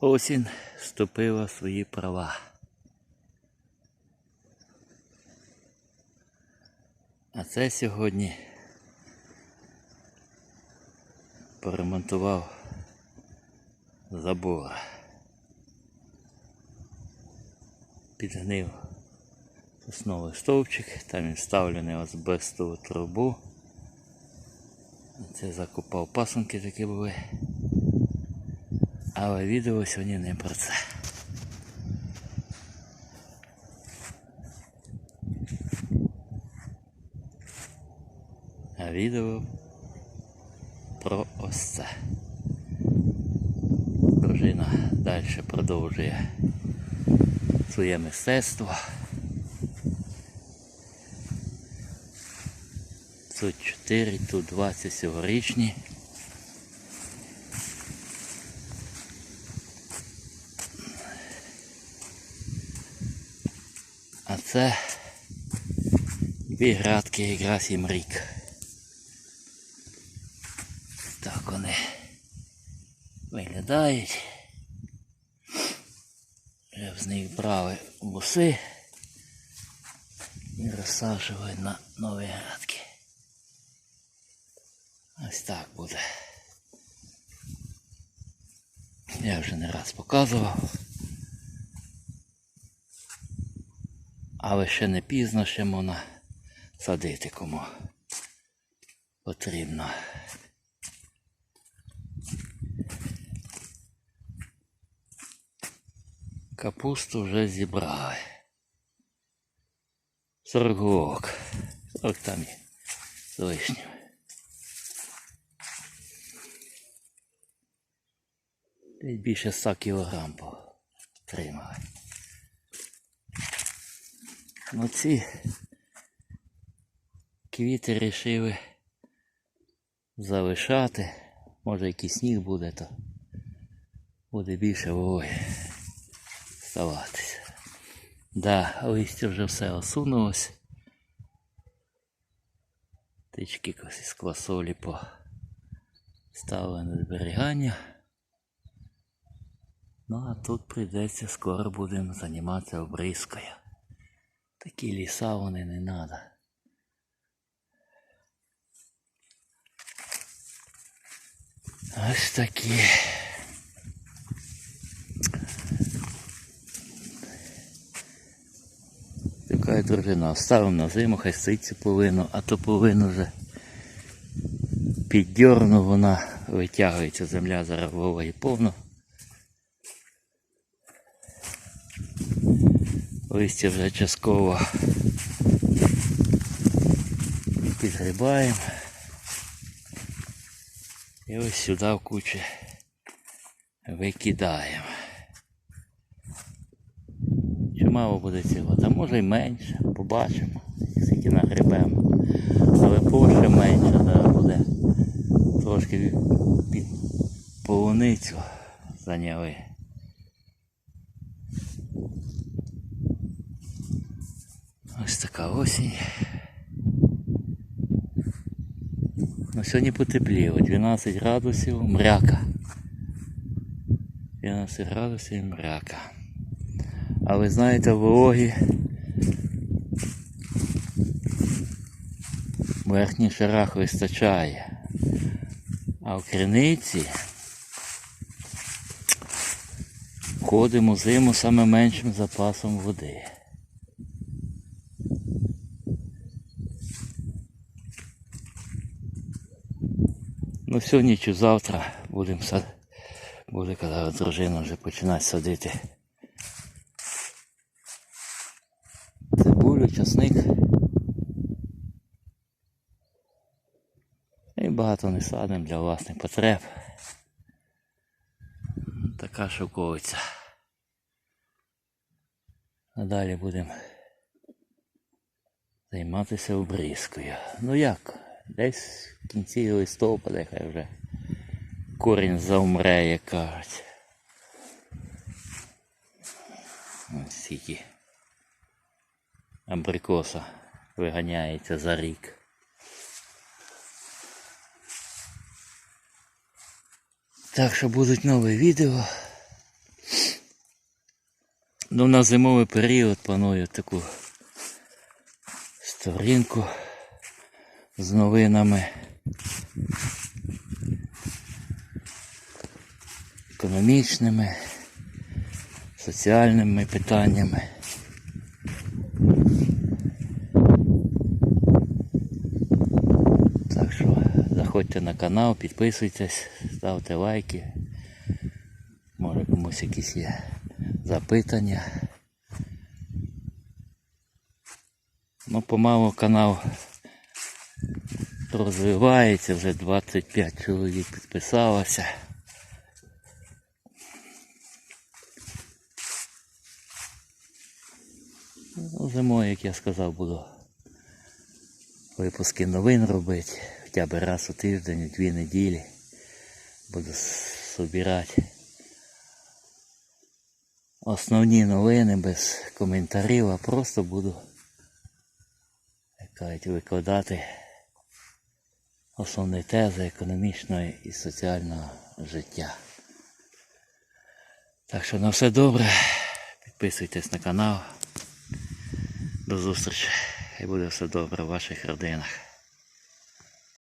Осінь вступила в свої права. А це сьогодні поремонтував забор. Підгнив сосновий стовпчик, там він вставлений азбестову трубу. Це закопав пасунки такі були. Але відео сьогодні не про це. А відео про ось це. Дружина далі продовжує своє мистецтво. Тут 4, тут 20 цьогорічні. Це дві градки якраз їм рік. Так вони виглядають. Вже з них брали буси і розсаджували на нові градки. Ось так буде. Я вже не раз показував. Але ще не пізно, ще можна садити кому потрібно. Капусту вже зібрали. 40 голок. 40 там є з лишнім. Десь більше 100 кілограм потримали. Ну ці квіти рішили залишати. Може якийсь сніг буде, то буде більше вологи ставатися. Да, листя вже все осунулось. Тички із квасолі поставили на зберігання. Ну а тут прийдеться скоро будемо займатися обрізкою. Такі ліса вони не треба. Ось такі. Така дружина оставив на зиму, хай сить цю полину, а то полину вже піддьорну, вона витягується земля зараз вологі повно. Листя вже частково підгрібаємо. І ось сюди в кучі викидаємо. Чимало буде цього, та може й менше, побачимо, скільки нагребемо. Але площа менша зараз буде. Трошки під полуницю зайняли. Ось така осінь. Ну, сьогодні потепліло, 12 градусів мряка. 12 градусів мряка. А ви знаєте, вологі в верхніх шарах вистачає. А в криниці ходимо зиму саме меншим запасом води. Ну сьогодні чи завтра будемо сад... буде коли дружина вже починати садити. Цибулю, часник. І багато не садимо для власних потреб. Така шовковиця. А далі будемо займатися обрізкою. Ну як? Десь в кінці листопада хай вже корінь завмре, як кажуть. Ось стільки абрикоса виганяється за рік. Так що будуть нові відео. Ну, на зимовий період планую таку сторінку з новинами. Економічними, соціальними питаннями. Так що заходьте на канал, підписуйтесь, ставте лайки. Може комусь якісь є запитання. Ну, помалу канал розвивається, вже 25 чоловік підписалося. Зимою, як я сказав, буду випуски новин робити. Хоча б раз у тиждень, у дві неділі. Буду збирати основні новини без коментарів, а просто буду як кажуть, викладати основні тези економічного і соціального життя. Так що на все добре. Підписуйтесь на канал. До зустрічі. І буде все добре в ваших родинах.